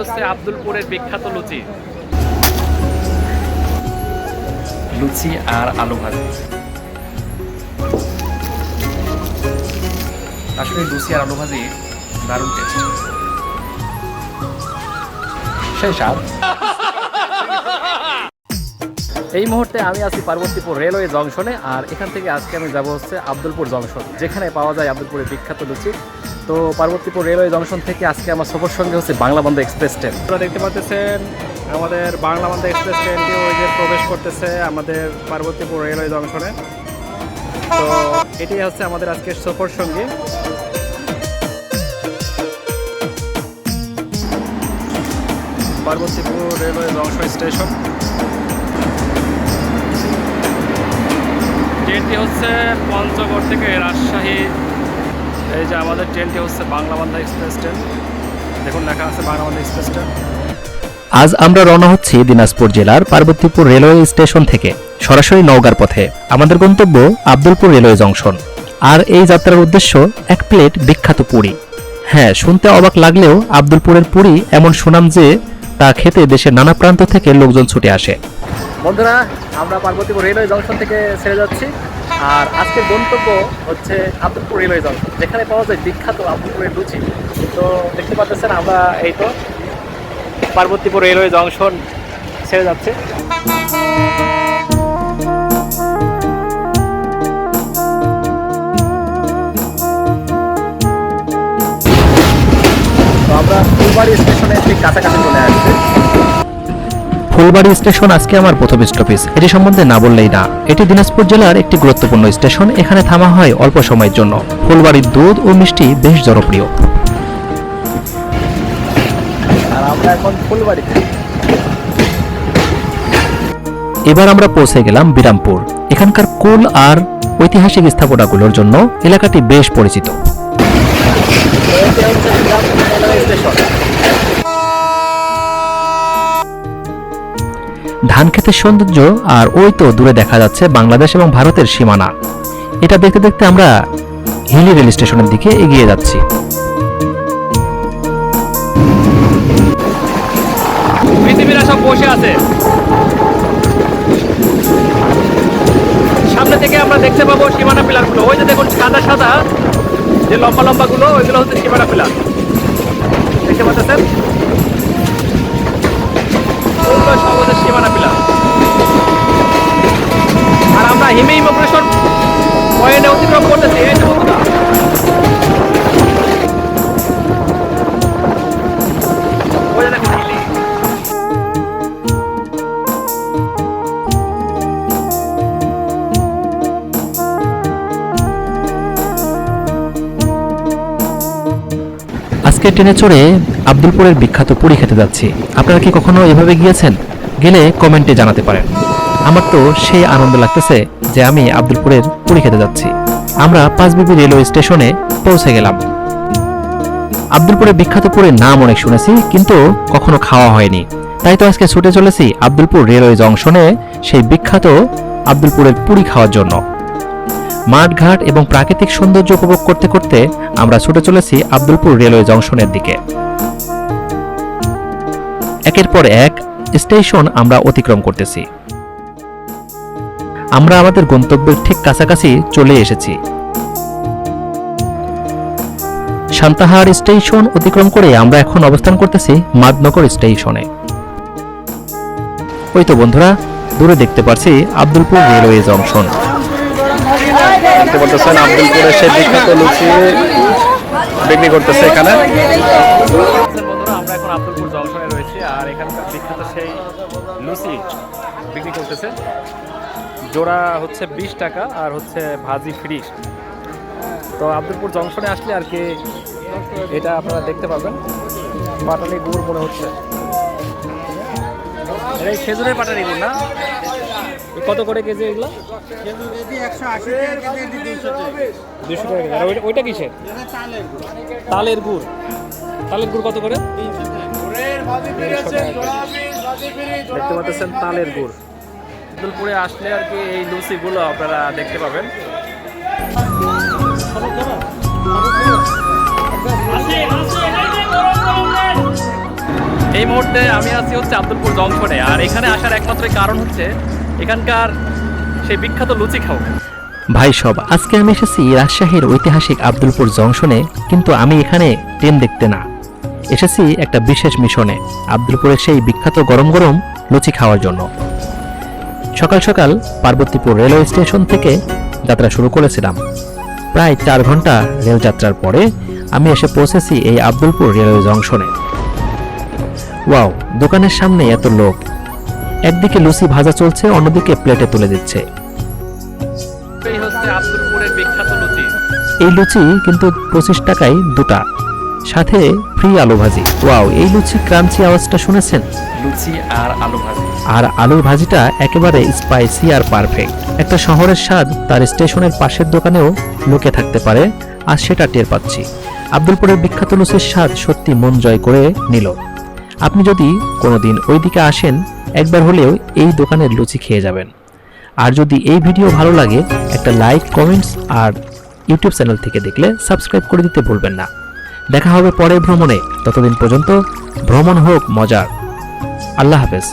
হচ্ছে আব্দুলপুরের বিখ্যাত লুচি। লুচি আর আলু ভাজি। আসলে লুচি আর আলু ভাজি দারুণ টেস্ট সেই স্বাদ। এই মুহূর্তে আমি আছি পার্বতীপুর রেলওয়ে জংশনে আর এখান থেকে আজকে আমি যাব হচ্ছে আব্দুলপুর জংশন যেখানে পাওয়া যায় আব্দুলপুরের বিখ্যাত লুচি। তো পার্বতীপুর রেলওয়ে জংশন থেকে আজকে আমার সফর সঙ্গে হচ্ছে বাংলা বন্ধ এক্সপ্রেস ট্রেন। আপনারা দেখতে পাচ্ছেন, আমাদের বাংলা বন্ধ এক্সপ্রেস ট্রেনটি ওই যে প্রবেশ করতেছে আমাদের পার্বতীপুর রেলওয়ে জংশনে। তো এটি হচ্ছে আমাদের আজকের সফর সঙ্গী। Parbatipur railway junction station. ট্রেনটি হচ্ছে পঞ্চগড় থেকে রাজশাহী এই যে আমাদের ট্রেনটি হচ্ছে বাংলাবান্ধা এক্সপ্রেস ট্রেন। দেখুন লেখা আছে বাংলাবান্ধা এক্সপ্রেস ট্রেন। আজ আমরা রওনা হচ্ছি দিনাজপুর জেলার পার্বতীপুর রেলওয়ে স্টেশন থেকে সরাসরি নওগাঁর পথে। আমাদের গন্তব্য আব্দুলপুর রেলওয়ে জংশন। আর এই যাত্রার উদ্দেশ্য এক প্লেট বিখ্যাত পুরি। হ্যাঁ শুনতে অবাক লাগলেও আব্দুলপুরের পুরি এমন সুনাম যে তা খেতে দেশের নানা প্রান্ত থেকে লোকজন ছুটে আসে। বন্ধুরা আমরা পার্বতীপুর রেলওয়ে জংশন থেকে ছেড়ে যাচ্ছি। আর আজকের গন্তব্য হচ্ছে আব্দুলপুর রেলওয়ে জংশন। যেখানে পাওয়া যায় বিখ্যাত আব্দুলপুরের লুচি। তো দেখতে পাচ্ছেন আমরা এই তো পার্বতীপুর রেলওয়ে জংশন ছেড়ে যাচ্ছে। তো আমরা ফুলবাড়ি স্টেশনের ঠিক কাছাকাছি চলে ফুলবাড়ি স্টেশন আজকে আমার প্রথম স্টপেজ। এটি সম্বন্ধে না বললেই না। এটি দিনাজপুর জেলার একটি গুরুত্বপূর্ণ স্টেশন। এখানে থামা হয় অল্প সময়ের জন্য। ফুলবাড়ির দুধ ও মিষ্টি বেশ জনপ্রিয়। আর আমরা এখন ফুলবাড়িতে। এবার আমরা পৌঁছে গেলাম বিরামপুর। এখানকার কুল আর ঐতিহাসিক স্থাপনাগুলোর জন্য এলাকাটি বেশ পরিচিত। ধান ক্ষেতের সৌন্দর্য আর ওই তো দূরে দেখা যাচ্ছে বাংলাদেশ এবং ভারতের সীমানা। এটা দেখতে দেখতে আমরা হিলি রেল স্টেশনের দিকে এগিয়ে যাচ্ছি। পৃথিবীরা সব বসে আছে। সামনে থেকে আমরা দেখতে পাবো সীমানা পিলারগুলো। ওই যে দেখুন, সাদা সাদা যে লম্বা লম্বা গুলো ওইগুলো হচ্ছে সীমানা পিলার। দেখতে পাচ্ছেন? আজকে ট্রেনে চড়ে আব্দুলপুরের বিখ্যাত পুরী খেতে যাচ্ছি। আপনারা কি কখনো এভাবে গিয়েছেন? গেলে কমেন্টে জানাতে পারেন। আমার তো সেই আনন্দ লাগতেছে যে আমি আব্দুলপুরের পুরী খেতে যাচ্ছি। আমরা পাঁচবিবি রেলওয়ে স্টেশনে পৌঁছে গেলাম। আব্দুলপুরের বিখ্যাত পুরীর নাম অনেক শুনেছি, কিন্তু কখনো খাওয়া হয়নি। তাই তো আজকে ছুটে চলেছি আব্দুলপুর রেলওয়ে জংশনে সেই বিখ্যাত আব্দুলপুরের পুরী খাওয়ার জন্য। মাঠঘাট এবং প্রাকৃতিক সৌন্দর্য উপভোগ করতে করতে আমরা ছুটে চলেছি আব্দুলপুর রেলওয়ে জংশনের দিকে। একের পর এক স্টেশন আমরা অতিক্রম করতেছি। আমরা আমাদের গন্তব্যের ঠিক কাছাকাছি চলে এসেছি। সান্তাহার স্টেশন অতিক্রম করে আমরা এখন অবস্থান করতেছি মাদনগর স্টেশনে। ওই তো বন্ধুরা, দূরে দেখতে পাচ্ছি আব্দুলপুর রেলওয়ে জংশন। দেখতে পাচ্ছেন আব্দুলপুরের সেই বিখ্যাত লুচি বিক্রি করতেছে এখানে। আমরা এখন জংশনে রয়েছি আর এখানকার সেই লুচি বিক্রি করতেছে। জোড়া হচ্ছে বিশ টাকা আর হচ্ছে ভাজি ফ্রি। তো আব্দুলপুর জংশনে আসলে আর কি এটা আপনারা দেখতে পাবেন পাটালি গুড় মনে হচ্ছে। এই খেজুরের পাটালি গুড় না? কত করে কেজি এগুলো? দুশো টাকা কেজি। আর ওইটা ওইটা কিসের? তালের গুড়। তালের গুড় কত করে? দেখতে পাচ্ছেন তালের গুড়। দুলপুরে আসলে আর কি এই লুচিগুলো আপনারা দেখতে পাবেন। এই মুহূর্তে আমি আছি হচ্ছে আব্দুলপুর জংশনে। আর এখানে আসার একমাত্র কারণ হচ্ছে এখানকার সেই বিখ্যাত লুচি খাও। ভাই সব, আজকে আমি এসেছি রাজশাহীর ঐতিহাসিক আব্দুলপুর জংশনে, কিন্তু আমি এখানে ট্রেন দেখতে না। এসেছি একটা বিশেষ মিশনে, আব্দুলপুরের সেই বিখ্যাত গরম গরম লুচি খাওয়ার জন্য। সকাল সকাল পার্বতীপুর রেলওয়ে স্টেশন থেকে যাত্রা শুরু করেছিলাম। প্রায় চার ঘণ্টা রেলযাত্রার পরে আমি এসে পৌঁছেছি এই আব্দুলপুর রেলওয়ে জংশনে। ওয়াও, দোকানের সামনে এত লোক। একদিকে লুচি ভাজা চলছে অন্যদিকে প্লেটে তুলে দিচ্ছে। এই লুচি। কিন্তু পঁচিশ টাকায় দুটা। সাথে ফ্রি আলু ভাজি। ওয়াও এই লুচি ক্রাঞ্চি আওয়াজটা শুনেছেন? লুচি আর আলু ভাজি। আর আলুর ভাজিটা একেবারে স্পাইসি আর পারফেক্ট একটা শহরের স্বাদ তার স্টেশনের পাশের দোকানেও লুকে থাকতে পারে আর সেটা টের পাচ্ছি। আব্দুলপুরের বিখ্যাত লুচির স্বাদ সত্যি মন জয় করে নিল। আপনি যদি কোনো দিন ওই দিকে আসেন, একবার হলেও এই দোকানের লুচি খেয়ে যাবেন। আর যদি এই ভিডিও ভালো লাগে, একটা লাইক, কমেন্টস আর ইউটিউব চ্যানেল থেকে দেখলে সাবস্ক্রাইব করে দিতে ভুলবেন না। দেখা হবে পরের ভ্রমণে। ততদিন পর্যন্ত ভ্রমণ হোক, মজার। আল্লাহ হাফেজ।